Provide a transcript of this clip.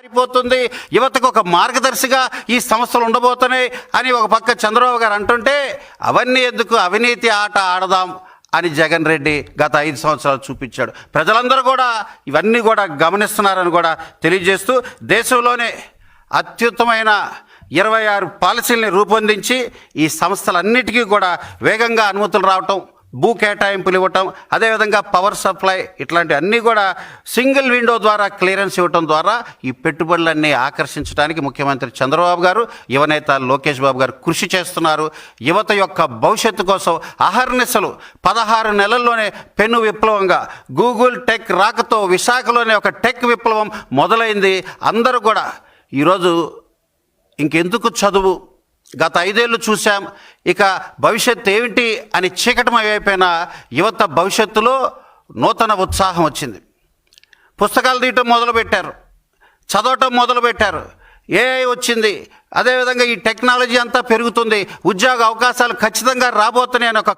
మారిపోతుంది. యువతకు ఒక మార్గదర్శిగా ఈ సంస్థలు ఉండబోతున్నాయి అని ఒక పక్క చంద్రబాబు గారు అంటుంటే అవన్నీ ఎందుకు అవినీతి ఆట ఆడదాం అని జగన్ రెడ్డి గత ఐదు సంవత్సరాలు చూపించాడు. ప్రజలందరూ కూడా ఇవన్నీ కూడా గమనిస్తున్నారని కూడా తెలియజేస్తూ దేశంలోనే అత్యుత్తమైన ఇరవై ఆరు పాలసీల్ని రూపొందించి ఈ సంస్థలన్నిటికీ కూడా వేగంగా అనుమతులు రావటం భూ కేటాయింపులు ఇవ్వటం అదేవిధంగా పవర్ సప్లై ఇట్లాంటి అన్నీ కూడా సింగిల్ విండో ద్వారా క్లియరెన్స్ ఇవ్వటం ద్వారా ఈ పెట్టుబడులన్నీ ఆకర్షించడానికి ముఖ్యమంత్రి చంద్రబాబు గారు యువనేత లోకేష్ బాబు గారు కృషి చేస్తున్నారు. యువత యొక్క భవిష్యత్తు కోసం అహర్నిశలు పదహారు నెలల్లోనే పెను విప్లవంగా గూగుల్ టెక్ రాకతో విశాఖలోనే ఒక టెక్ విప్లవం మొదలైంది. అందరూ కూడా ఈరోజు ఇంకెందుకు చదువు? గత ఐదేళ్ళు చూసాం ఇక భవిష్యత్తు ఏమిటి అని చీకటమైపోయిన యువత భవిష్యత్తులో నూతన ఉత్సాహం వచ్చింది. పుస్తకాలు తీయటం మొదలుపెట్టారు. చదవటం మొదలుపెట్టారు. ఏఐ వచ్చింది. అదేవిధంగా ఈ టెక్నాలజీ అంతా పెరుగుతుంది. ఉద్యోగ అవకాశాలు ఖచ్చితంగా రాబోతున్నాయని ఒక